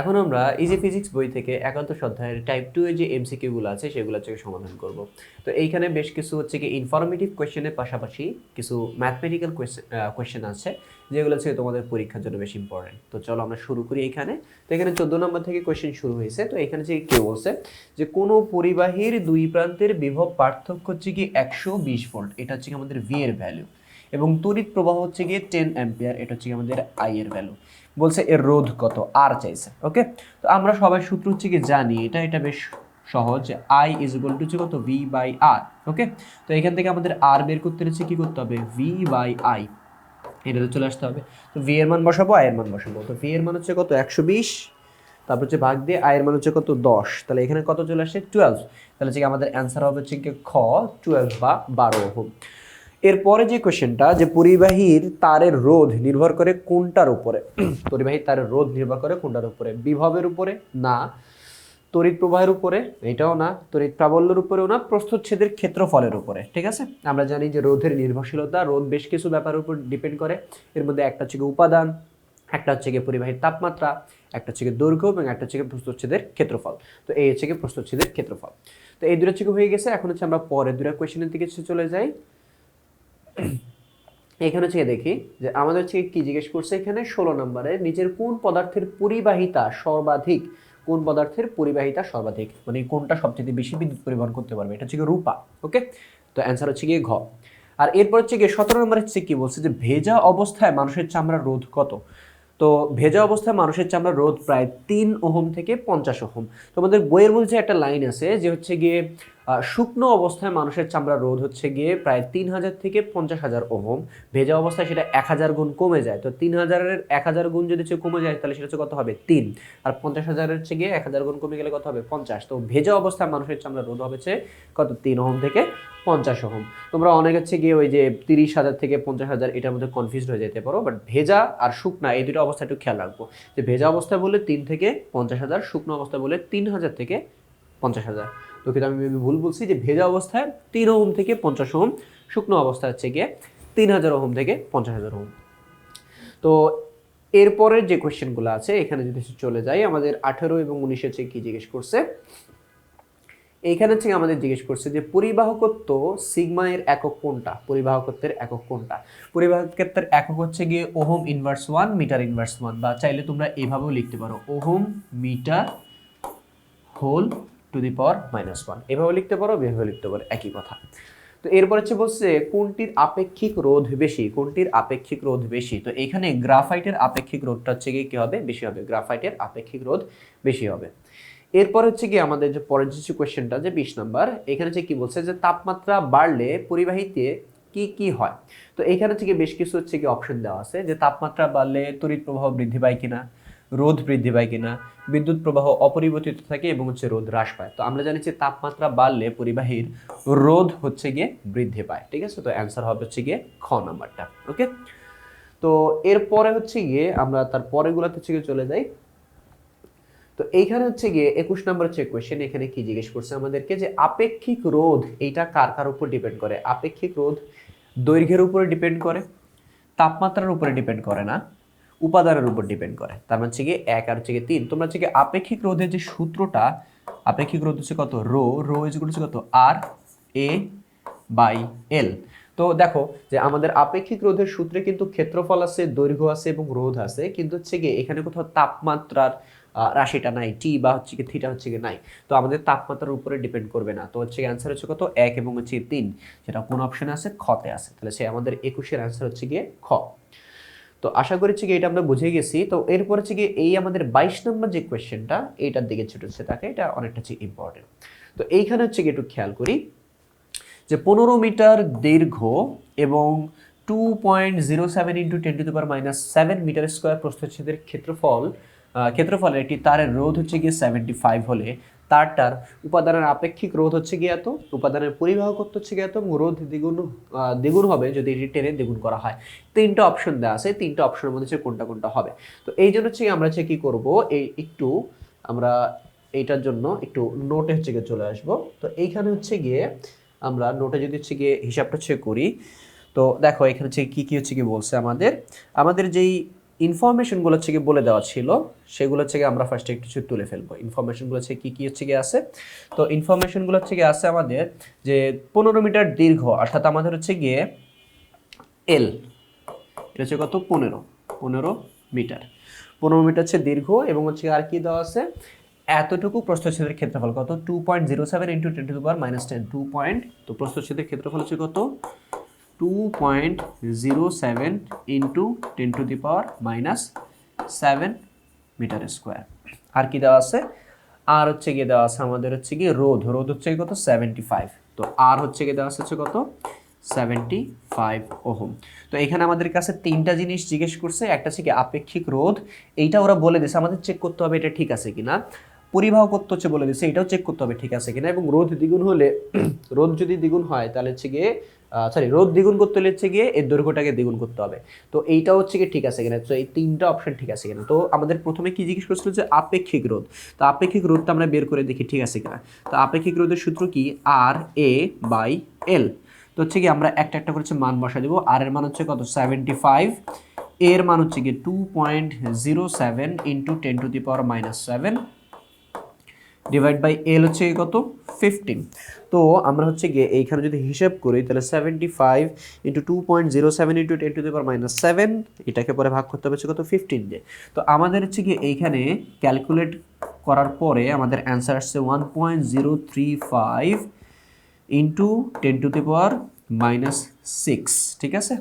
এখন আমরা easy physics বই থেকে একাদশ অধ্যায়ের টাইপ টু এর যে এমসিকিউগুলো আছে সেগুলো থেকে সমাধান করব। তো এইখানে বেশ কিছু হচ্ছে কি ইনফরমেটিভ কোয়েশ্চেনের পাশাপাশি কিছু ম্যাথমেটিক্যাল কোয়েশ্চেন আছে, যেগুলো হচ্ছে তোমাদের পরীক্ষার জন্য বেশি ইম্পর্টেন্ট তো চলো আমরা শুরু করি এখানে তো এখানে চোদ্দ নম্বর থেকে কোয়েশ্চেন শুরু হয়েছে। তো এখানে যে কেউ বলছে যে কোনো পরিবাহীর দুই প্রান্তের বিভব পার্থক্য হচ্ছে কি একশো বিশ ভোল্ট এটা হচ্ছে কি আমাদের ভি এর ভ্যালু এবং তড়িৎ প্রবাহ হচ্ছে গিয়ে টেন অ্যাম্পিয়ার এটা হচ্ছে কি আমাদের আই এর ভ্যালু বলছে এর রোধ কত? আর চাইছে ওকে তো আমরা সবাই সূত্র হচ্ছে কি জানি, এটা এটা বেশ সহজ আই ইজ ইকুয়াল টু হচ্ছে কত? ভি বাই আর ওকে তো এখান থেকে আমাদের আর বের করতে হচ্ছে কি করতে হবে? ভি বাই আই এটাতে চলে আসতে হবে। তো ভি এর মান বসাবো আই এর মান বসাবো। তো ভি এর মান হচ্ছে কত? একশো বিশ, তারপর হচ্ছে ভাগ দিয়ে আয়ের মান হচ্ছে কত? দশ। তাহলে এখানে কত চলে আসে টুয়েলভ তাহলে হচ্ছে আমাদের অ্যান্সার হবে হচ্ছে খ? টুয়েলভ বা বারো ওহম। এরপরে যে কোশ্চেনটা যে পরিবাহীর তারের রোধ নির্ভর করে কোনটার উপরে? পরিবাহীর তারের রোধ নির্ভর করে কোনটার উপরে? বিভবের উপরে? না। তড়িৎ প্রবাহের উপরে? এটাও না। তড়িৎ প্রাবল্যের উপরেও না। প্রস্তুচ্ছেদের ক্ষেত্রফলের উপরে। ঠিক আছে? আমরা জানি যে রোধের নির্ভরশীলতা, রোধ বেশ কিছু ব্যাপারের উপর ডিপেন্ড করে। এর মধ্যে একটা হচ্ছে উপাদান, একটা হচ্ছে গিয়ে পরিবাহীর তাপমাত্রা, একটা হচ্ছে দৈর্ঘ্য এবং একটা হচ্ছে গিয়ে প্রস্তুচ্ছেদের ক্ষেত্রফল। তো এই হচ্ছে গিয়ে প্রস্তুচ্ছেদের ক্ষেত্রফল। তো এই দুটো হচ্ছে হয়ে গেছে। এখন হচ্ছে আমরা পরের দুটো কোয়েশ্চেনের দিকে চলে যাই। এখানে হচ্ছে দেখি যে আমাদের হচ্ছে কি জিজ্ঞেস করছে? এখানে ষোলো নম্বরে নিজের কোন পদার্থের পরিবাহিতা সর্বাধিক? কোন পদার্থের পরিবাহিতা সর্বাধিক? মানে কোনটা সবচেয়ে বেশি বিদ্যুৎ পরিবহন করতে পারবে? এটা হচ্ছে রূপা ওকে তো অ্যান্সার হচ্ছে গিয়ে ঘ। আর এরপর হচ্ছে গিয়ে সতেরো নম্বরে হচ্ছে কি বলছে যে ভেজা অবস্থায় মানুষের চামড়ার রোধ কত? তো ভেজা অবস্থায় মানুষের চামড়ার রোধ প্রায় তিন ওহম থেকে পঞ্চাশ ওহম। তোমাদের বইয়ের মধ্যে একটা লাইন আছে যে হচ্ছে গিয়ে শুকনো অবস্থায় মানুষের চামড়া রোধ হচ্ছে গিয়ে প্রায় তিন হাজার থেকে পঞ্চাশ হাজার ওহম। ভেজা অবস্থায় সেটা এক হাজার গুণ কমে যায়। তো তিন হাজারের এক হাজার গুণ যদি হচ্ছে কমে যায়, তাহলে সেটা হচ্ছে কত হবে? তিন। আর পঞ্চাশ হাজারের হচ্ছে গিয়ে এক হাজার গুণ কমে গেলে কত হবে? পঞ্চাশ। তো ভেজা অবস্থায় মানুষের চামড়া রোধ হবে হচ্ছে কত? তিন ওহম থেকে পঞ্চাশ ওহম। তোমরা অনেক হচ্ছে গিয়ে ওই যে তিরিশ হাজার থেকে পঞ্চাশ হাজার এটার মধ্যে কনফিউজড হয়ে যেতে পারো বাট ভেজা আর শুকনা এই দুটো অবস্থা একটু খেয়াল রাখব। যে ভেজা অবস্থায় বলে তিন থেকে পঞ্চাশ হাজার, শুকনো অবস্থায় বলে তিন হাজার থেকে পঞ্চাশ হাজার। তো কিন্তু আমি ভুল বলছি যে ভেজা অবস্থায় তিন ওহম থেকে পঞ্চাশ ওহম, শুকনো অবস্থা হচ্ছে গিয়ে তিন হাজার ওহম থেকে পঞ্চাশ হাজার ওহম। তো এরপরের যে কোয়েশ্চেনগুলো আছে, এখানে যদি চলে যাই, আমাদের আঠেরো এবং উনিশে হচ্ছে কি জিজ্ঞেস করছে? এইখানে থেকে আমাদের জিজ্ঞেস করছে যে পরিবাহকত্ব সিগমা এর একক কোনটা? পরিবাহকত্বের একক কোনটা? পরিবাহকত্বের একক হচ্ছে গিয়ে ohm inverse one metre inverse one বা চাইলে তোমরা এভাবেও লিখতে পারো। Ohm metre whole to the power minus one এভাবে লিখতে পারো এভাবে লিখতে পারো, একই কথা। তো এরপর হচ্ছে বলছে কোনটির আপেক্ষিক রোধ বেশি? কোনটির আপেক্ষিক রোধ বেশি? তো এখানে গ্রাফাইটের আপেক্ষিক রোধটা হচ্ছে গিয়ে কি হবে? বেশি হবে। গ্রাফাইটের আপেক্ষিক রোধ বেশি হবে। এরপর হচ্ছে কি আমাদের যে পরের যে কোয়েশ্চেনটা যে বিশ নাম্বার, এখানে হচ্ছে কি বলছে যে, তাপমাত্রা বাড়লে পরিবাহিতে কি কি হয়? তো এখানে থেকে বেশ কিছু হচ্ছে কি অপশন দেওয়া আছে যে, তাপমাত্রা বাড়লে তড়িৎ প্রবাহ বৃদ্ধি পায় কিনা। রোধ বৃদ্ধি পায় কিনা, বিদ্যুৎ প্রবাহ অপরিবর্তিত থাকে এবং হচ্ছে রোধ হ্রাস পায়। তো আমরা জানি যে তাপমাত্রা বাড়লে পরিবাহীর রোধ হচ্ছে গিয়ে বৃদ্ধি পায়, ঠিক আছে? তো অ্যান্সার হবে হচ্ছে গিয়ে খ নাম্বারটা ওকে তো এরপরে হচ্ছে গিয়ে আমরা তার পরেগুলোতে হচ্ছে গিয়ে চলে যাই। তো এইখানে হচ্ছে গিয়ে একুশ নম্বর হচ্ছে কোয়েশ্চেন এখানে কি জিজ্ঞেস করছে আমাদেরকে যে আপেক্ষিক রোধ এইটা কার কার উপর ডিপেন্ড করে? আপেক্ষিক রোধ দৈর্ঘ্যের উপরে ডিপেন্ড করে, তাপমাত্রার উপরে ডিপেন্ড করে না উপাদানের উপর ডিপেন্ড করে। তার মানে হচ্ছে গিয়ে এক আর হচ্ছে গিয়ে তিন। তোমরা হচ্ছে গিয়ে আপেক্ষিক রোধের যে সূত্রটা, আপেক্ষিক রোধ হচ্ছে কত? রো রো ইজ হচ্ছে কত? আর এ বাই এল তো দেখো যে আমাদের আপেক্ষিক রোধের সূত্রে কিন্তু ক্ষেত্রফল আছে, দৈর্ঘ্য আছে এবং রোধ আছে, কিন্তু হচ্ছে গিয়ে এখানে কোথাও তাপমাত্রার রাশিটা নাই টি বা হচ্ছে কি থিটা হচ্ছে কি নাই। তো আমাদের তাপমাত্রার উপরে ডিপেন্ড করবে না। তো হচ্ছে অ্যান্সার হচ্ছে কত? এক এবং হচ্ছে তিন। সেটা কোন অপশনে আছে? খতে আছে। তাহলে সে আমাদের একুশের অ্যান্সার হচ্ছে গিয়ে খ। তো আশা করি হচ্ছে কি এটা আমরা বুঝে গেছি। তো এরপর হচ্ছে কি এই আমাদের বাইশ নম্বর যে কোয়েশ্চেনটা এইটার দিকে ছুটে হচ্ছে তাকে, এটা অনেকটা হচ্ছে ইম্পর্টেন্ট তো এইখানে হচ্ছে কি একটু খেয়াল করি যে পনেরো মিটার দীর্ঘ এবং two point zero seven into ten to the power minus seven metre square প্রস্থচ্ছেদের ক্ষেত্রফল ক্ষেত্রফলের একটি তারের রোধ হচ্ছে গিয়ে সেভেন্টি ফাইভ হলে তারটার উপাদানের আপেক্ষিক রোধ হচ্ছে এত? উপাদানের পরিবাহকত্ব হচ্ছে এত? এবং রোধ দ্বিগুণ দ্বিগুণ হবে যদি এটি টেনে দ্বিগুণ করা হয়। তিনটা অপশন দেওয়া আছে, তিনটা অপশনের মধ্যে হচ্ছে কোনটা কোনটা হবে। তো এই জন্য হচ্ছে আমরা হচ্ছে কী করব, এই একটু আমরা এইটার জন্য একটু নোটে হচ্ছে গিয়ে চলে আসব। তো এইখানে হচ্ছে গিয়ে আমরা নোটে যদি হচ্ছে গিয়ে হিসাবটা হচ্ছে করি, তো দেখো এখানে হচ্ছে কী কী হচ্ছে কি বলছে আমাদের। আমাদের যেই ইনফরমেশনগুলো হচ্ছে বলে দেওয়া ছিল, সেগুলো হচ্ছে আমরা ফার্স্টে একটু কিছু তুলে ফেলব। ইনফরমেশনগুলো হচ্ছে কী কী হচ্ছে কি আছে? তো ইনফরমেশনগুলো হচ্ছে কি আছে আমাদের যে পনেরো মিটার দীর্ঘ, অর্থাৎ আমাদের হচ্ছে গিয়ে এল এটা হচ্ছে কত? পনেরো পনেরো মিটার। পনেরো মিটার হচ্ছে দীর্ঘ এবং হচ্ছে আর কি দেওয়া আছে? এতটুকু প্রস্থচ্ছেদের ক্ষেত্রফল কত? Two point zero seven into ten to power minus ten two point তো প্রস্থচ্ছেদের ক্ষেত্রফল হচ্ছে কত? Two point zero seven into ten to the power minus seven metre square আর কি দেওয়া আছে? আর হচ্ছে গিয়ে দেওয়া আছে আমাদের হচ্ছে গিয়ে রোধ। রোধ হচ্ছে কত? সেভেন্টি ফাইভ তো আর হচ্ছে গিয়ে দেওয়া আছে কত? Seventy five ohm. তো এখানে আমাদের কাছে তিনটা জিনিস জিজ্ঞেস করছে। একটা হচ্ছে কি আপেক্ষিক রোধ। এইটা ওরা বলে দিছে আমাদের চেক করতে হবে এটা ঠিক আছে কিনা। পরিবাহ করতে হচ্ছে বলে দিচ্ছে এটাও চেক করতে হবে ঠিক আছে কিনা। এবং রোধ দ্বিগুণ হলে, রোধ যদি দ্বিগুণ হয়, তাহলে হচ্ছে গিয়ে সরি রোধ দ্বিগুণ করতে হলে হচ্ছে গিয়ে এর দৈর্ঘ্যটাকে দ্বিগুণ করতে হবে। তো এইটা হচ্ছে গিয়ে ঠিক আছে কিনা? তো এই তিনটা অপশন ঠিক আছে কিনা? তো আমাদের প্রথমে কি জিজ্ঞেস করছিল যে আপেক্ষিক রোধ? তো আপেক্ষিক রোধটা আমরা বের করে দেখি ঠিক আছে কিনা? তো আপেক্ষিক রোধের সূত্র কি? আর এ বাই এল তো হচ্ছে কি আমরা একটা একটা করে মান বসা দেবো। আর এর মান হচ্ছে কত? সেভেন্টি ফাইভ এর মান হচ্ছে কি two point zero seven into ten to the power minus seven divide by L হচ্ছে কত? ফিফটিন তো আমরা হচ্ছে গিয়ে এইখানে যদি হিসাব করি, তাহলে seventy five into two point zero seven into ten to the power minus seven এটাকে পরে ভাগ করতে হবে কত? ফিফটিন দিয়ে। তো আমাদের হচ্ছে গিয়ে এইখানে ক্যালকুলেট করার পরে আমাদের অ্যান্সার আসছে one point zero three five into ten to the minus six ঠিক আছে?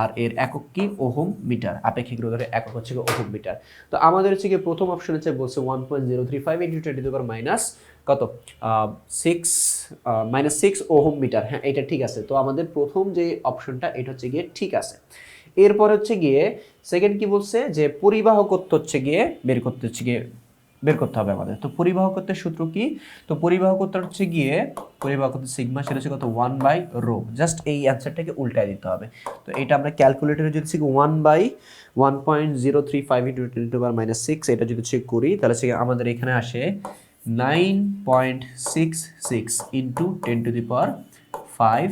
আর এর একক কি? Ohm metre. আপেক্ষিক রোধের একক হচ্ছে ওহম মিটার। তো আমাদের হচ্ছে কি প্রথম অপশন হচ্ছে বলছে one point zero three five into ten to power minus কত? Six minus six ohm metre. হ্যাঁ এটা ঠিক আছে। তো আমাদের প্রথম যে অপশনটা এটা হচ্ছে গিয়ে ঠিক আছে। এরপর হচ্ছে গিয়ে সেকেন্ড কি বলছে? যে পরিবাহকত্ব হচ্ছে গিয়ে বের করতে হচ্ছে গিয়ে বের করতে হবে আমাদের। তো পরিবাহকত্বের সূত্র কি? তো পরিবাহকত্ব হচ্ছে গিয়ে, পরিবাহকত্ব সিগমা, সেটা হচ্ছে কত? ওয়ান বাই রো জাস্ট এই অ্যান্সারটাকে উল্টায় দিতে হবে। তো এটা আমরা ক্যালকুলেটরে যদি শিখি one by one point zero three five into ten to power minus six এটা যদি চেক করি, তাহলে সে আমাদের এখানে আসে nine point six six into ten to the power five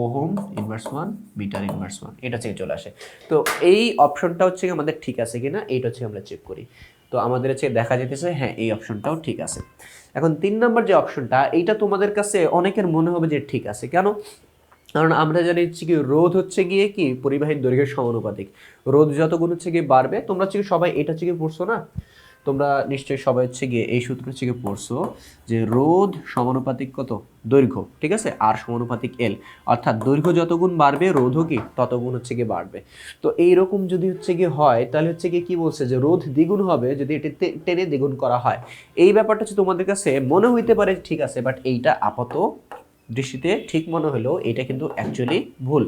ohm inverse one metre inverse one এটা থেকে চলে আসে। তো এই অপশনটা হচ্ছে আমাদের ঠিক আছে কিনা? এইটা হচ্ছে আমরা চেক করি। তো আমাদের হচ্ছে দেখা যেতেছে হ্যাঁ এই অপশনটাও ঠিক আছে। এখন তিন নম্বর যে অপশনটা এইটা তোমাদের কাছে অনেকের মনে হবে যে ঠিক আছে। কেন? কারণ আমরা জানি হচ্ছে কি, রোধ হচ্ছে গিয়ে কি, পরিবাহীর দৈর্ঘ্যের সমানুপাতিক। রোধ যত গুণ হচ্ছে গিয়ে বাড়বে, তোমরা হচ্ছে সবাই এটা হচ্ছে কি পড়ছো না? তোমরা নিশ্চয়ই সবাই হচ্ছে গিয়ে এই সূত্র গিয়ে পড়ছো যে রোধ সমানুপাতিক কত? দৈর্ঘ্য, ঠিক আছে? আর সমানুপাতিক এল অর্থাৎ দৈর্ঘ্য যতগুণ বাড়বে, রোধও কি? ততগুণ হচ্ছে গিয়ে বাড়বে। তো এইরকম যদি হচ্ছে গিয়ে হয়, তাহলে হচ্ছে গিয়ে কি বলছে যে রোধ দ্বিগুণ হবে যদি এটি টেনে দ্বিগুণ করা হয়। এই ব্যাপারটা হচ্ছে তোমাদের কাছে মনে হইতে পারে ঠিক আছে বাট এইটা আপাত দৃষ্টিতে ঠিক মনে হলেও এটা কিন্তু অ্যাকচুয়ালি ভুল।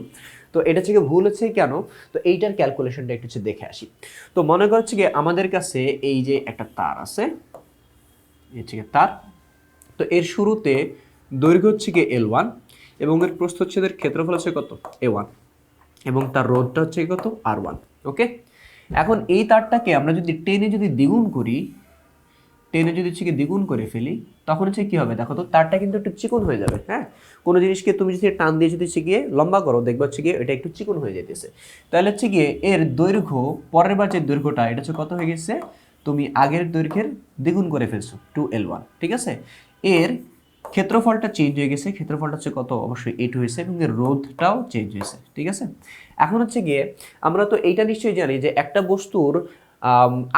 তো এটা থেকে ভুল হচ্ছে কেন? তো এইটার ক্যালকুলেশনটা একটু হচ্ছে দেখে আসি। তো মনে করা হচ্ছে আমাদের কাছে এই যে একটা তার আছে হচ্ছে তার। তো এর শুরুতে দৈর্ঘ্য হচ্ছে গিয়ে এল ওয়ান এবং এর প্রস্থচ্ছেদের ক্ষেত্রফল হচ্ছে কত? এ ওয়ান এবং তার রোধটা হচ্ছে কত? আর ওয়ান ওকে এখন এই তারটাকে আমরা যদি টেনে যদি দ্বিগুণ করি টেনে যদি হচ্ছে কি দ্বিগুণ করে ফেলি, তখন হচ্ছে কি হবে? দেখো তো, তারটা কিন্তু একটু চিকন হয়ে যাবে হ্যাঁ? কোনো জিনিসকে তুমি যদি টান দিয়ে যদি হচ্ছে গিয়ে লম্বা করো, দেখবে হচ্ছে গিয়ে এটা একটু চিকন হয়ে যেতেছে তাহলে হচ্ছে গিয়ে এর দৈর্ঘ্য, পরের বার যে দৈর্ঘ্যটা, এটা হচ্ছে কত হয়ে গেছে? তুমি আগের দৈর্ঘ্যের দ্বিগুণ করে ফেলছো টু এল ওয়ান ঠিক আছে? এর ক্ষেত্রফলটা চেঞ্জ হয়ে গেছে, ক্ষেত্রফলটা হচ্ছে কত? অবশ্যই এইট হয়েছে এবং এর রোধটাও চেঞ্জ হয়েছে, ঠিক আছে? এখন হচ্ছে গিয়ে আমরা তো এইটা নিশ্চয়ই জানি যে একটা বস্তুর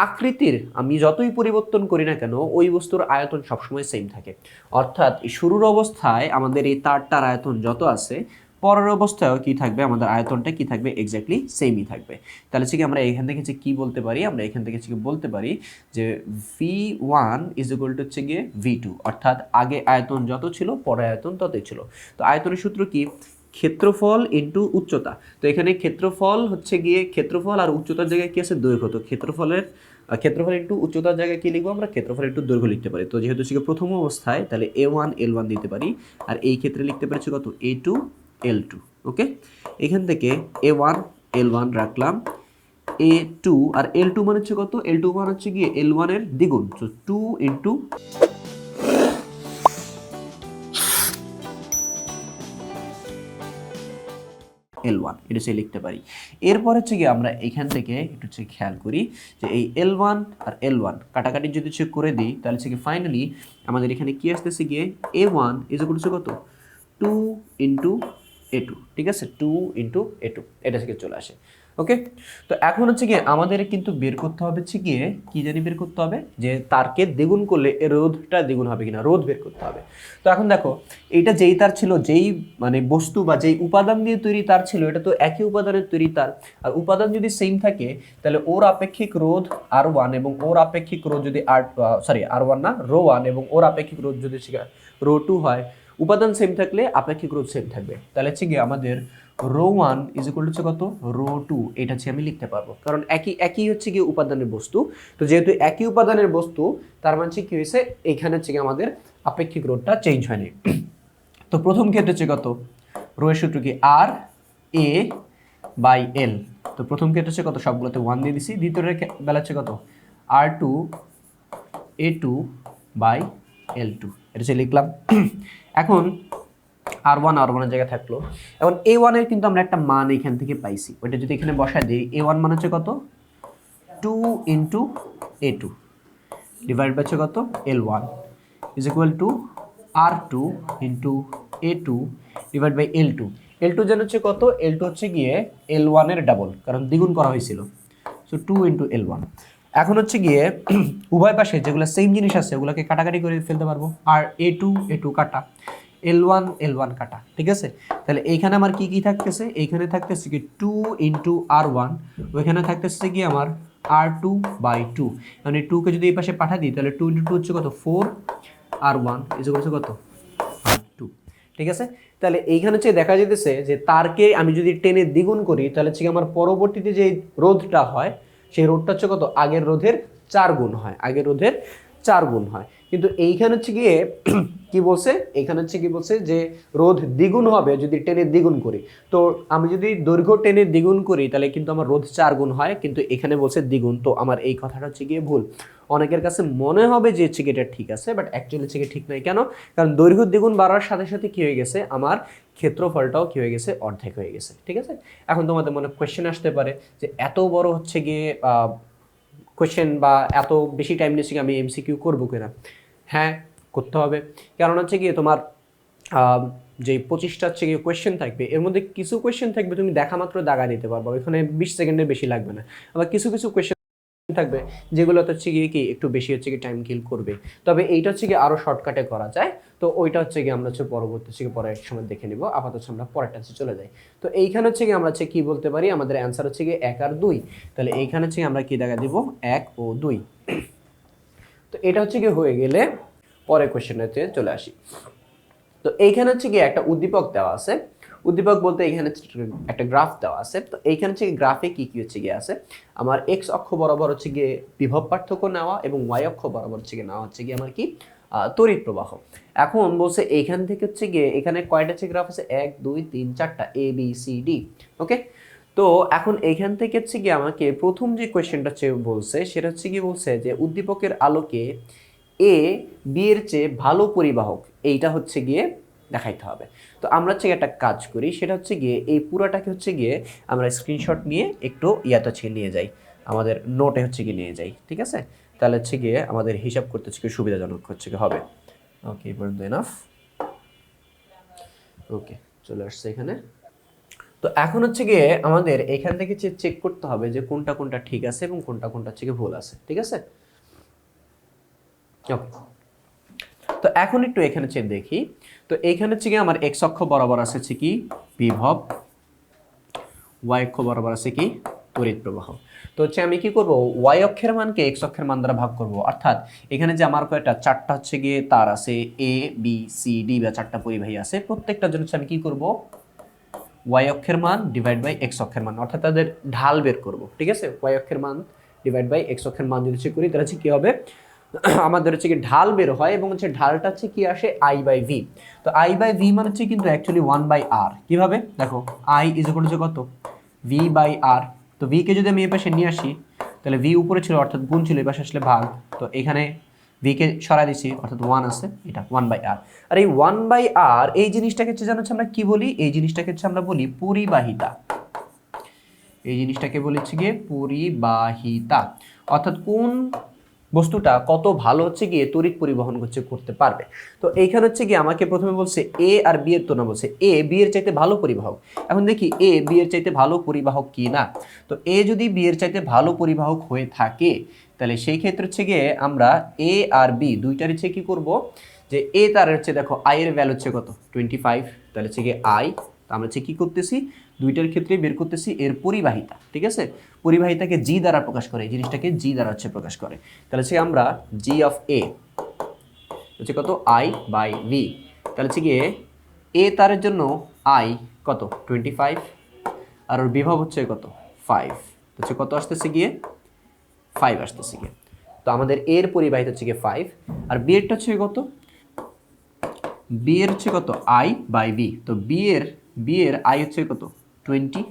আকৃতির, আমি যতই পরিবর্তন করি না কেন, ওই বস্তুর আয়তন সবসময় সেম থাকে। অর্থাৎ শুরুর অবস্থায় আমাদের এই তারটার আয়তন যত আছে, পরের অবস্থায়ও কি থাকবে, আমাদের আয়তনটা কি থাকবে এক্স্যাক্টলি সেমই থাকবে। তাহলে হচ্ছে কি, আমরা এখান থেকে হচ্ছে কী বলতে পারি, আমরা এখান থেকে হচ্ছে বলতে পারি যে V one is equal to হচ্ছে গিয়ে ভি টু অর্থাৎ আগে আয়তন যত ছিল, পরে আয়তন ততই ছিল। তো আয়তনের সূত্র কি? ক্ষেত্রফল ইন্টু উচ্চতা। তো এখানে ক্ষেত্রফল হচ্ছে গিয়ে, ক্ষেত্রফল আর উচ্চতার জায়গায় কি আছে? দৈর্ঘ্য। তো ক্ষেত্রফলের ক্ষেত্রফল একটু উচ্চতার জায়গায় কি লিখব আমরা? ক্ষেত্রফল একটু দৈর্ঘ্য লিখতে পারি। তো যেহেতু গিয়ে প্রথম অবস্থায়, তাহলে এ ওয়ান এল ওয়ান দিতে পারি। আর এই ক্ষেত্রে লিখতে পারছি কত? এ টু এল টু ওকে এখান থেকে এ ওয়ান এল ওয়ান রাখলাম। এ টু আর এল টু মানে হচ্ছে কত? এল টু মানে হচ্ছে গিয়ে এল ওয়ানের দ্বিগুণ। তো টু ইন্টু এল ওয়ান এটা হচ্ছে লিখতে পারি। এরপর হচ্ছে গিয়ে আমরা এখান থেকে একটু হচ্ছে খেয়াল করি যে এই এল ওয়ান আর এল ওয়ান কাটাকাটি যদি হচ্ছে করে দিই, তাহলে হচ্ছে গিয়ে ফাইনালি আমাদের এখানে কি আসতেছে গিয়ে? এ ওয়ান ইজ করছে কত? টু ইন্টু এ টু ঠিক আছে? টু ইন্টু এ টু এটা থেকে চলে আসে। ওকে তো এখন হচ্ছে গিয়ে আমাদের কিন্তু বের করতে হবে হচ্ছে গিয়ে, কি জানি বের করতে হবে? যে তারকে দ্বিগুণ করলে রোধটা দ্বিগুণ হবে কিনা, রোধ বের করতে হবে। তো এখন দেখো, এটা যেই তার ছিল, যেই মানে বস্তু বা যেই উপাদান দিয়ে তৈরি তার ছিল, এটা তো একই উপাদানের তৈরি তার। আর উপাদান যদি সেম থাকে, তাহলে ওর আপেক্ষিক রোধ আর ওয়ান এবং ওর আপেক্ষিক রোধ যদি আর সরি আর ওয়ান না, রো ওয়ান এবং ওর আপেক্ষিক রোধ যদি রো টু হয় উপাদান সেম থাকলে আপেক্ষিক রোধ সেম থাকবে। তাহলে হচ্ছে গিয়ে আমাদের রো ওয়ান ইজ ইকুয়াল হচ্ছে কত? রো টু এটা হচ্ছে আমি লিখতে পারব। কারণ একই একই হচ্ছে গিয়ে উপাদানের বস্তু। তো যেহেতু একই উপাদানের বস্তু, তার মানে কি হয়েছে? এখানে হচ্ছে গিয়ে আমাদের আপেক্ষিক রোধটা চেঞ্জ হয়নি। তো প্রথম ক্ষেত্রে হচ্ছে কত? রো এর সূত্র কি? আর এ বাই এল তো প্রথম ক্ষেত্রে হচ্ছে কত? সবগুলোতে ওয়ান দিয়ে দিছি। দ্বিতীয় বেলা হচ্ছে কত? R two A two by L two এটা হচ্ছে লিখলাম। এখন আর ওয়ান আর ওয়ানের জায়গায় থাকল। এখন এ ওয়ানের কিন্তু আমরা একটা মান এখান থেকে পাইছি। ওইটা যদি এখানে বসায় দিই এ ওয়ান মান হচ্ছে কত? Two into A two divide by হচ্ছে কত? L one is equal to R two into A two divide by L two L two যেন হচ্ছে কত? এল টু হচ্ছে গিয়ে এল ওয়ানের ডাবল কারণ দ্বিগুণ করা হয়েছিল। So two into L one এখন হচ্ছে গিয়ে, উভয় পাশে যেগুলো সেম জিনিস আছে, ওগুলোকে কাটাকাটি করে ফেলতে পারব। আর এ টু এ টু কাটা। এল ওয়ান এল ওয়ান কাটা। ঠিক আছে? তাহলে এইখানে আমার কি কি থাকতেছে? এইখানে থাকতেছে কি টু ইন্টু আর ওয়ান ওইখানে থাকতেছে কি আমার আর টু বাই টু মানে টুকে যদি এই পাশে পাঠা দিই, তাহলে টু ইন্টু টু হচ্ছে কত? ফোর আর ওয়ান ইজ হচ্ছে কত? টু ঠিক আছে? তাহলে এইখানে হচ্ছে দেখা যেতেছে যে তারকে আমি যদি টেনে দ্বিগুণ করি, তাহলে হচ্ছে আমার পরবর্তীতে যে রোধটা হয় সেই রোধটা হচ্ছে কত? আগের রোধের চার গুণ হয়। আগের রোধের চার গুণ হয়। কিন্তু এইখানে হচ্ছে গিয়ে, কি বলছে? এখানে হচ্ছে কি বলছে যে রোধ দ্বিগুণ হবে যদি টেনে দ্বিগুণ করি। তো আমি যদি দৈর্ঘ্য টেনে দ্বিগুণ করি, তাহলে কিন্তু আমার রোধ চার গুণ হয়, কিন্তু এখানে বলছে দ্বিগুণ। তো আমার এই কথাটা হচ্ছে গিয়ে ভুল। অনেকের কাছে মনে হবে যে হচ্ছে এটা ঠিক আছে বাট অ্যাকচুয়ালি হচ্ছে ঠিক নয়। কেন? কারণ দৈর্ঘ্য দ্বিগুণ বাড়ার সাথে সাথে কি হয়ে গেছে? আমার ক্ষেত্রফলটাও কি হয়ে গেছে? অর্ধেক হয়ে গেছে। ঠিক আছে? এখন তোমাদের মনে কোয়েশ্চেন আসতে পারে যে এত বড় হচ্ছে গিয়ে কোয়েশ্চেন বা এত বেশি টাইম নিচ্ছে আমি এমসিকিউ করব কিনা? হ্যাঁ করতে হবে। কারণ হচ্ছে গিয়ে তোমার যে পঁচিশটা হচ্ছে গিয়ে কোয়েশ্চেন থাকবে, এর মধ্যে কিছু কোয়েশ্চেন থাকবে তুমি দেখা মাত্র দাগা দিতে পারবে, ওইখানে বিশ সেকেন্ডের বেশি লাগবে না। আবার কিছু কিছু কোয়েশ্চেন থাকবে যেগুলো হচ্ছে গিয়ে কি একটু বেশি হচ্ছে কি টাইম কিল করবে। তবে এইটা হচ্ছে কি আরও শর্টকাটে করা যায়। তো ওইটা হচ্ছে কি আমরা হচ্ছে পরবর্তী হচ্ছে পরে এক সময় দেখে নিব আপাতত হচ্ছে আমরা পরেরটা হচ্ছে চলে যাই তো এইখানে হচ্ছে গিয়ে আমরা হচ্ছে কি বলতে পারি আমাদের অ্যান্সার হচ্ছে কি এক আর দুই তাহলে এইখানে হচ্ছে আমরা কি দেখা দিব এক ও দুই তো এটা হচ্ছে কি হয়ে গেলে পরে কোয়েশ্চেনটাতে চলে আসি তো এইখানে হচ্ছে কি একটা উদ্দীপক দেওয়া আছে উদ্দীপক বলতে এখানে একটা গ্রাফ দেওয়া আছে তো এইখানে হচ্ছে গ্রাফে কি কি হচ্ছে গিয়ে আছে আমার এক্স অক্ষ বরাবর হচ্ছে গিয়ে বিভব পার্থক্য নেওয়া এবং ওয়াই অক্ষ বরাবর হচ্ছে গিয়ে নেওয়া হচ্ছে গিয়ে আমার কি তড়িৎ প্রবাহ। এখন বলছে এইখান থেকে হচ্ছে গিয়ে এখানে কয়টা হচ্ছে গ্রাফ আছে? এক, দুই, তিন, চারটা A B C D okay তো এখন এইখান থেকে হচ্ছে গিয়ে আমাকে প্রথম যে কোয়েশ্চেনটা হচ্ছে বলছে, সেটা হচ্ছে কি বলছে যে উদ্দীপকের আলোকে এ বি এর চেয়ে ভালো পরিবাহক এইটা হচ্ছে গিয়ে দেখাইতে হবে। তো আমরা হচ্ছে একটা কাজ করি, সেটা হচ্ছে গিয়ে এই পুরাটাকে হচ্ছে গিয়ে আমরা স্ক্রিনশট নিয়ে একটু ইয়াতে হচ্ছে নিয়ে যাই, আমাদের নোটে হচ্ছে গিয়ে নিয়ে যাই, ঠিক আছে? তাহলে হচ্ছে গিয়ে আমাদের হিসাব করতে হচ্ছে সুবিধাজনক হচ্ছে গিয়ে হবে। ওকে পর্যন্ত এনাফ ওকে চলে আসছে এখানে। তো এখন হচ্ছে গিয়ে আমাদের এখান থেকে চেক করতে হবে যে কোনটা কোনটা ঠিক আছে এবং কোনটা কোনটা হচ্ছে ভুল আছে, ঠিক আছে? তো এখন একটু এখানে চেক দেখি। তো এখানে হচ্ছে গিয়ে আমার এক্স অক্ষ বরাবর আছে কি বিভব ওয়াই অক্ষ বরাবর আছে কি তড়িৎ প্রবাহ তো হচ্ছে আমি কি করব? ওয়াই অক্ষের মানকে এক্স অক্ষের মান দ্বারা ভাগ করব। অর্থাৎ এখানে যে আমার কয়েকটা চারটা হচ্ছে গিয়ে তার আছে এ বি সি ডি বা চারটা পরিবাহী আছে। প্রত্যেকটার জন্য আমি কি করব? ওয়াই অক্ষের মান ডিভাইড বাই এক্স অক্ষের মান, অর্থাৎ তাদের ঢাল বের করব। ঠিক আছে? ওয়াই অক্ষের মান ডিভাইড বাই এক্স অক্ষের মান যদি করি, তাহলে হচ্ছে কী হবে? আমাদের হচ্ছে কি ঢাল বের হয় এবং হচ্ছে ঢালটা হচ্ছে কি আসে? আই বাই ভি তো আই বাই ভি মানে হচ্ছে কিন্তু অ্যাকচুয়ালি ওয়ান বাই আর কীভাবে? দেখো আই ইজ কত? ভি বাই আর তো ভিকে যদি আমি এ পাশে নিয়ে আসি, তাহলে ভি উপরে ছিল অর্থাৎ গুণ ছিল এ পাশে আসলে ভাগ। তো এখানে ভিকে সরাই দিছি, অর্থাৎ ওয়ান আছে, এটা ওয়ান বাই আর আর এই ওয়ান বাই আর এই জিনিসটাকে হচ্ছে, জানো আমরা কি বলি? এই জিনিসটাকে হচ্ছে আমরা বলি পরিবাহিতা। এই জিনিসটাকে বলেছি গিয়ে পরিবাহিতা। অর্থাৎ কোন বস্তুটা কত ভালো হচ্ছে গিয়ে তড়িৎ পরিবহন করছে করতে পারবে। তো এইখানে হচ্ছে গিয়ে আমাকে প্রথমে বলছে এ আর বি এর তুলনা বলছে এ বি এর চাইতে ভালো পরিবাহক। এখন দেখি এ বি এর চাইতে ভালো পরিবাহক কি না? তো এ যদি বি এর চাইতে ভালো পরিবাহক হয়ে থাকে, তাহলে সেই ক্ষেত্রে হচ্ছে গিয়ে আমরা এ আর বি দুইটার হচ্ছে কি করব? যে এ তার হচ্ছে দেখো আই এর ভ্যালু হচ্ছে কত? টোয়েন্টি ফাইভ তাহলে হচ্ছে গিয়ে আই তা আমরা হচ্ছে কি করতেছি? দুইটার ক্ষেত্রে বের করতেছি এর পরিবাহিতা, ঠিক আছে? পরিবাহিতাকে জি দ্বারা প্রকাশ করে, এই জিনিসটাকে জি দ্বারা হচ্ছে প্রকাশ করে। তাহলে হচ্ছে আমরা জি অফ এ হচ্ছে কত? আই বাই ভি তাহলে হচ্ছে গিয়ে এ তারের জন্য আই কত? টোয়েন্টি ফাইভ আর ওর বিভব হচ্ছে কত? ফাইভ হচ্ছে কত আসতেছে গিয়ে? ফাইভ আসতেছে গিয়ে। তো আমাদের এর পরিবাহিত হচ্ছে গিয়ে ফাইভ আর বি এরটা হচ্ছে কত? বি এর হচ্ছে কত? আই বাই বি তো বি এর বি এর আই হচ্ছে কত? টোয়েন্টি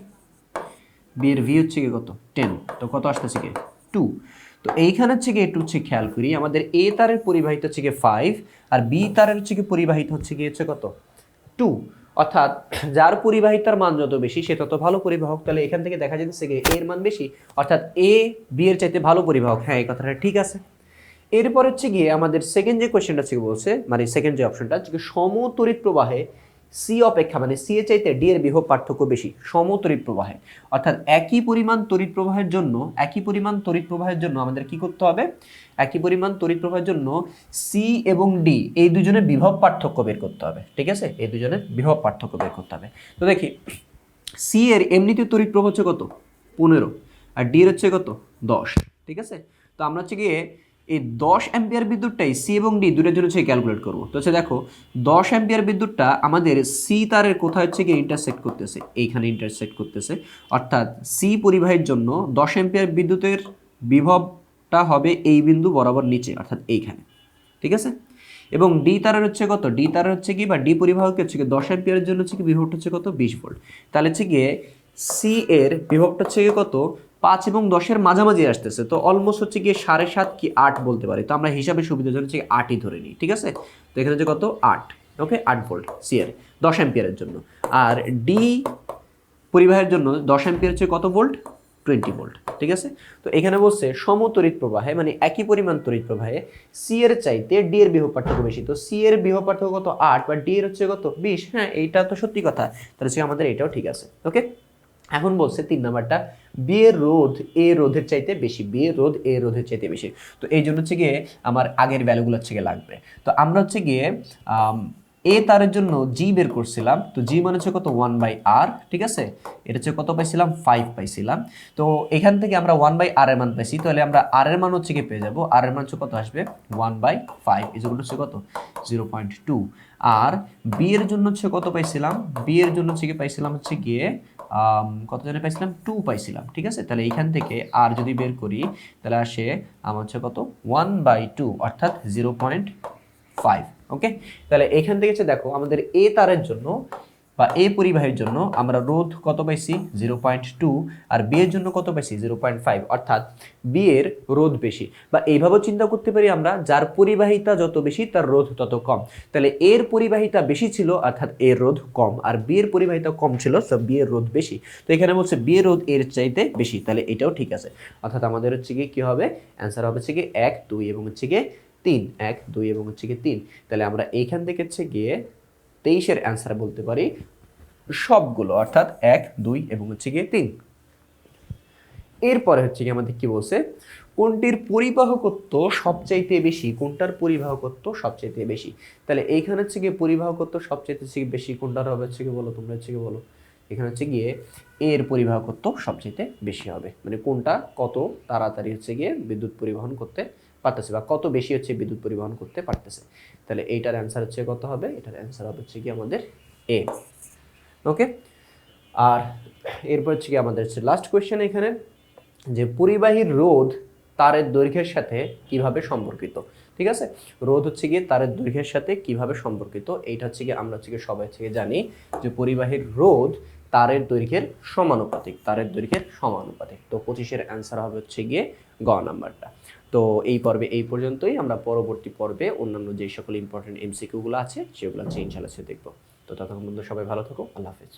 বি এর ভি হচ্ছে গিয়ে কত? টেন তো কত আসতেছে গিয়ে টু তো এইখানে হচ্ছে গিয়ে একটু হচ্ছে খেয়াল করি, আমাদের এ তারের পরিবাহিত হচ্ছে গিয়ে ফাইভ আর বি তারের হচ্ছে কি পরিবাহিত হচ্ছে গিয়ে হচ্ছে কত? টু অর্থাৎ যার পরিবাহিতার মান যত বেশি, সে তত ভালো পরিবাহক। তাহলে এখান থেকে দেখা যাচ্ছে যে এর মান বেশি। অর্থাৎ এ বি এর চাইতে ভালো পরিবাহক। হ্যাঁ এই কথাটা ঠিক আছে। এরপর হচ্ছে গিয়ে আমাদের সেকেন্ড যে কোয়েশ্চেনটা হচ্ছে বলছে মানে সেকেন্ড যে অপশনটা হচ্ছে সমতরিত প্রবাহে সি অপেক্ষা মানে সি এর চাইতে ডি এর বিভব পার্থক্য বেশি, সমতরিত প্রবাহে। অর্থাৎ একই পরিমাণ তড়িৎ প্রবাহের জন্য, একই পরিমাণ তড়িৎ প্রবাহের জন্য আমাদের কি করতে হবে? একই পরিমাণ তড়িৎ প্রবাহের জন্য সি এবং ডি এই দুজনের বিভব পার্থক্য বের করতে হবে। ঠিক আছে? এই দুজনের বিভব পার্থক্য বের করতে হবে। তো দেখি সি এর এমনিতে তড়িৎ প্রবাহ হচ্ছে কত? পনেরো। আর ডি এর হচ্ছে কত? দশ। ঠিক আছে? তো আমরা হচ্ছে গিয়ে এই দশ অ্যাম্পিয়ার বিদ্যুৎটাই সি এবং ডি দুটোর জন্য হচ্ছে ক্যালকুলেট করব। তো হচ্ছে দেখো, দশ অ্যাম্পিয়ার বিদ্যুৎটা আমাদের সি তারের কোথায় হচ্ছে গিয়ে ইন্টারসেক্ট করতেছে? এইখানে ইন্টারসেক্ট করতেছে। অর্থাৎ সি পরিবাহের জন্য দশ অ্যাম্পিয়ার বিদ্যুতের বিভবটা হবে এই বিন্দু বরাবর নিচে, অর্থাৎ এইখানে। ঠিক আছে? এবং ডি তারের হচ্ছে কত? ডি তারের হচ্ছে কি বা ডি পরিবাহকের হচ্ছে কি দশ অ্যাম্পিয়ারের জন্য হচ্ছে কি বিভবটা হচ্ছে কত? বিশ ভোল্ট। তাহলে হচ্ছে গিয়ে সি এর বিভবটা হচ্ছে কত? পাঁচ এবং দশের মাঝামাঝি আসতেছে, তো অলমোস্ট হচ্ছে গিয়ে সাড়ে সাত কি আট বলতে পারি। তো আমরা হিসাবে সুবিধার জন্য হচ্ছে আটই ধরে নিই, ঠিক আছে? তো এখানে হচ্ছে কত? আট ওকে আট ভোল্ট সি এর দশ অ্যাম্পিয়ারের জন্য। আর ডি পরিবাহের জন্য দশ অ্যাম্পিয়ার হচ্ছে কত ভোল্ট টোয়েন্টি ভোল্ট ঠিক আছে? তো এখানে বলছে সমতরিত প্রবাহে মানে একই পরিমাণ তড়িৎ প্রবাহে সি এর চাইতে ডি এর বিভব পার্থক্য বেশি। তো সি এর বিভব পার্থক্য কত? আট, বা ডি এর হচ্ছে কত? বিশ হ্যাঁ এইটা তো সত্যি কথা। তাহলে আমাদের এটাও ঠিক আছে ওকে এখন বলছে তিন নাম্বারটা বি এর রোধ, এ রোধের চাইতে বেশি বি এর রোধ, এ রোধের চাইতে বেশি। তো এই জন্য হচ্ছে গিয়ে আমার আগের ভ্যালুগুলো হচ্ছে গিয়ে লাগবে। তো আমরা হচ্ছে গিয়ে এ তারের জন্য জি বের করছিলাম, তো জি মানে হচ্ছে কত? ওয়ান বাই আর ঠিক আছে? এটা হচ্ছে কত পাইছিলাম? ফাইভ পাইছিলাম। তো এখান থেকে আমরা ওয়ান বাই আর এর মান পাইছি, তাহলে আমরা আর এর মান হচ্ছে কি পেয়ে যাব। আর এর মান হচ্ছে কত আসবে? ওয়ান বাই ফাইভ এই ইজগুলো হচ্ছে কত? জিরো পয়েন্ট টু আর বি এর জন্য হচ্ছে কত পাইছিলাম? বি এর জন্য হচ্ছে কি পাইছিলাম হচ্ছে গিয়ে কত জনে পাইছিলাম? টু পাইছিলাম, ঠিক আছে? তাহলে এইখান থেকে আর যদি বের করি, তাহলে আসে আমার হচ্ছে কত? ওয়ান বাই টু অর্থাৎ জিরো পয়েন্ট ফাইভ ওকে তাহলে এখান থেকে দেখো, আমাদের এ তারের জন্য বা এ পরিবাহের জন্য আমরা রোধ কত পাইছি? জিরো পয়েন্ট টু আর বি এর জন্য কত পাইছি? Zero point five. অর্থাৎ বি এর রোধ বেশি। বা এইভাবেও চিন্তা করতে পারি আমরা, যার পরিবাহিতা যত বেশি, তার রোধ তত কম। তাহলে এর পরিবাহিতা বেশি ছিল, অর্থাৎ এর রোধ কম। আর বি এর পরিবাহিতা কম ছিল, সো বি এর রোধ বেশি। তো এখানে বলছে বি এর রোধ এর চাইতে বেশি। তাহলে এটাও ঠিক আছে। অর্থাৎ আমাদের হচ্ছে কি কী হবে? অ্যান্সার হবে হচ্ছে কি এক, দুই এবং হচ্ছে গিয়ে তিন। এক, দুই এবং হচ্ছে গিয়ে তিন। তাহলে আমরা এইখান থেকে হচ্ছে গিয়ে তেইশের অ্যান্সার বলতে পারি সবগুলো, অর্থাৎ এক, দুই এবং হচ্ছে গিয়ে তিন। এরপরে হচ্ছে কি আমাদের কি বলছে? কোনটির পরিবাহকত্ব সবচাইতে বেশি? কোনটার পরিবাহকত্ব সবচাইতে বেশি? তাহলে এইখানে হচ্ছে গিয়ে পরিবাহকত্ব সবচাইতে হচ্ছে গিয়ে বেশি, কোনটার হবে হচ্ছে কি বলো, তোমরা হচ্ছে কি বলো। এখানে হচ্ছে গিয়ে এর পরিবাহকত্ব সবচাইতে বেশি হবে। মানে কোনটা কত তাড়াতাড়ি হচ্ছে গিয়ে বিদ্যুৎ পরিবহন করতে পারতেছে বা কত বেশি হচ্ছে বিদ্যুৎ পরিবহন করতে পারতেছে। তাহলে এইটার অ্যান্সার হচ্ছে কত হবে? এটার অ্যান্সার হবে হচ্ছে কি আমাদের এ ওকে আর এরপর হচ্ছে কি আমাদের হচ্ছে লাস্ট কোয়েশ্চেন এখানে, যে পরিবাহীর রোধ তারের দৈর্ঘ্যের সাথে কীভাবে সম্পর্কিত? ঠিক আছে? রোধ হচ্ছে গিয়ে তারের দৈর্ঘ্যের সাথে কীভাবে সম্পর্কিত? এইটা হচ্ছে গিয়ে আমরা হচ্ছে গিয়ে সবাই হচ্ছে জানি যে পরিবাহীর রোধ তারের দৈর্ঘ্যের সমানুপাতিক, তারের দৈর্ঘ্যের সমানুপাতিক। তো পঁচিশের অ্যান্সার হবে হচ্ছে গিয়ে গ নাম্বারটা তো এই পর্বে এই পর্যন্তই। আমরা পরবর্তী পর্বে অন্যান্য যে সকল ইম্পর্টেন্ট এমসিকিউগুলো আছে, সেগুলো চেঞ্জ ইনশাল্লাহ দেখব দেখব। তো ততক্ষণ পর্যন্ত সবাই ভালো থাকো। আল্লাহ হাফেজ।